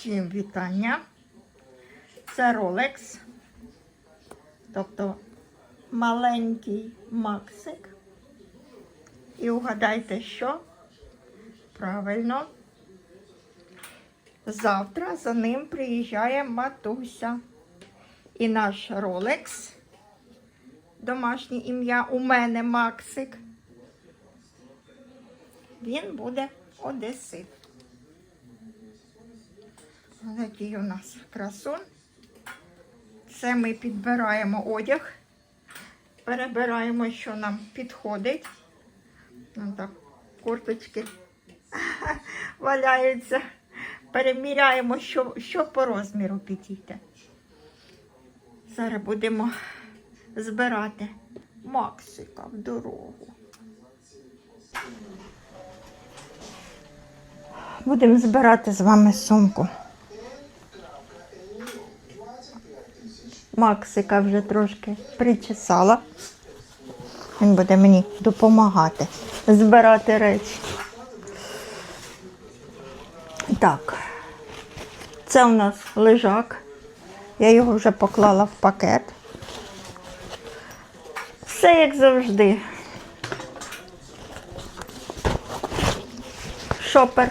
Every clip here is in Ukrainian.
Всім вітання. Це Rolex. Тобто маленький Максик. І угадайте, що? Правильно. Завтра за ним приїжджає матуся. І наш Rolex. Домашнє ім'я у мене Максик. Він буде Одесит. Такий у нас красун. Це ми підбираємо одяг, перебираємо, що нам підходить. Ну, так, курточки валяються. Переміряємо, що, що по розміру підійде. Зараз будемо збирати Максика в дорогу. Будемо збирати з вами сумку. Максика вже трошки причесала. Він буде мені допомагати збирати речі. Так, це у нас лежак. Я його вже поклала в пакет. Все як завжди. Шопер.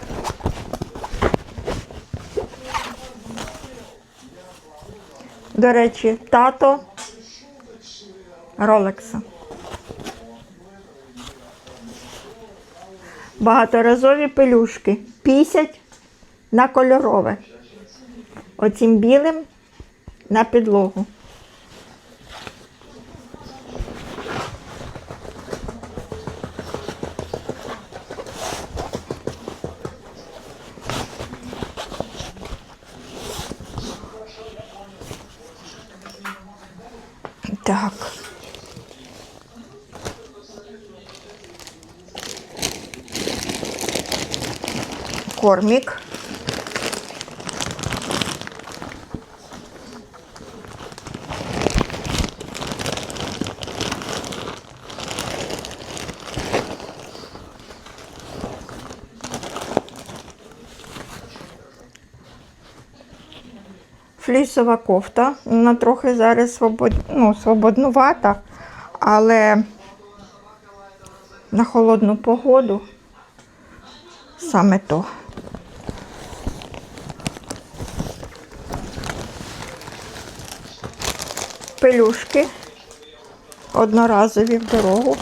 До речі, тато Ролекса. Багаторазові пелюшки. Пісять на кольорове. Оцім білим на підлогу. Так. Кормик. Флісова кофта. Вона трохи зараз свобод... ну, свободнувата, але на холодну погоду саме то. Пелюшки одноразові в дорогу.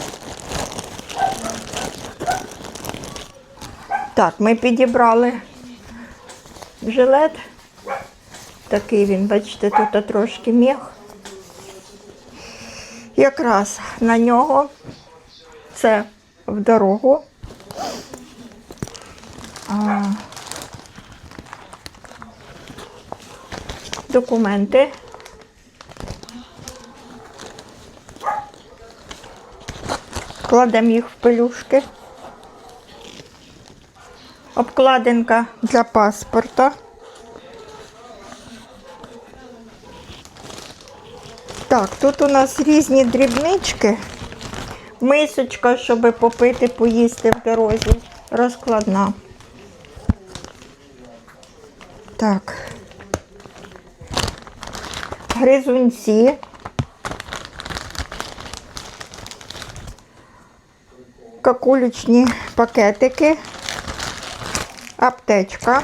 Так, ми підібрали жилет. Такий він, бачите, тут трошки міх. Якраз на нього це в дорогу. А, документи. Кладемо їх в пелюшки. Обкладинка для паспорта. Так, тут у нас різні дрібнички. Мисочка, щоб попити, поїсти в дорозі. Розкладна. Так. Гризунці. Какулючні пакетики. Аптечка.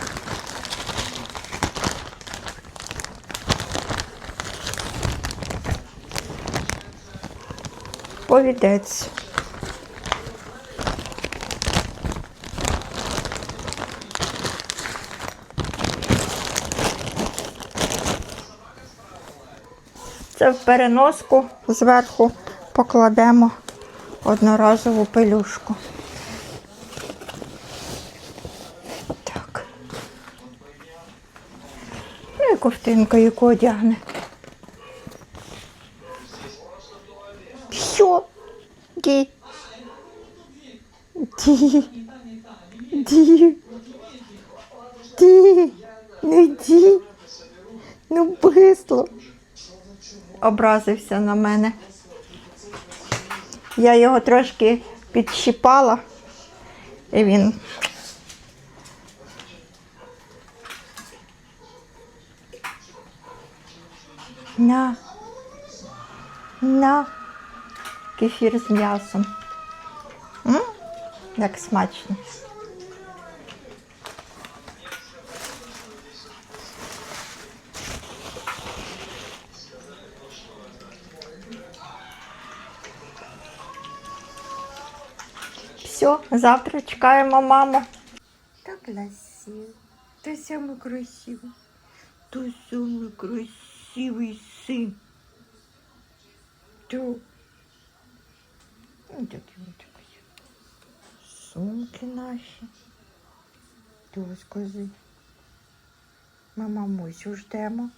Повідець. Це в переноску зверху покладемо одноразову пелюшку. Так. Ну і ковтинка, яку одягне. Ді. Ді. Ді. Ді. Не ді. Ну, ну бисло. Образився на мене. Я його трошки підщипала, і він. На. На. Кефір з м'ясом. М? Як смачно. Все, завтра чекаємо маму. Так красиво. Ты самый красивый. Ты самый красивый сын. Ты. Ну, такі такі. Сумки наші. То скажи. Ми мамусю ждемо.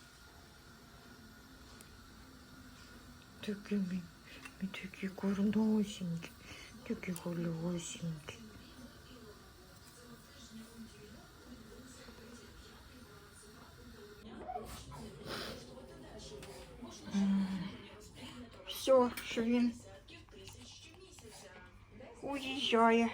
Такі ми, ми такі корносенькі, такі голосенькі. Все, що він de joia.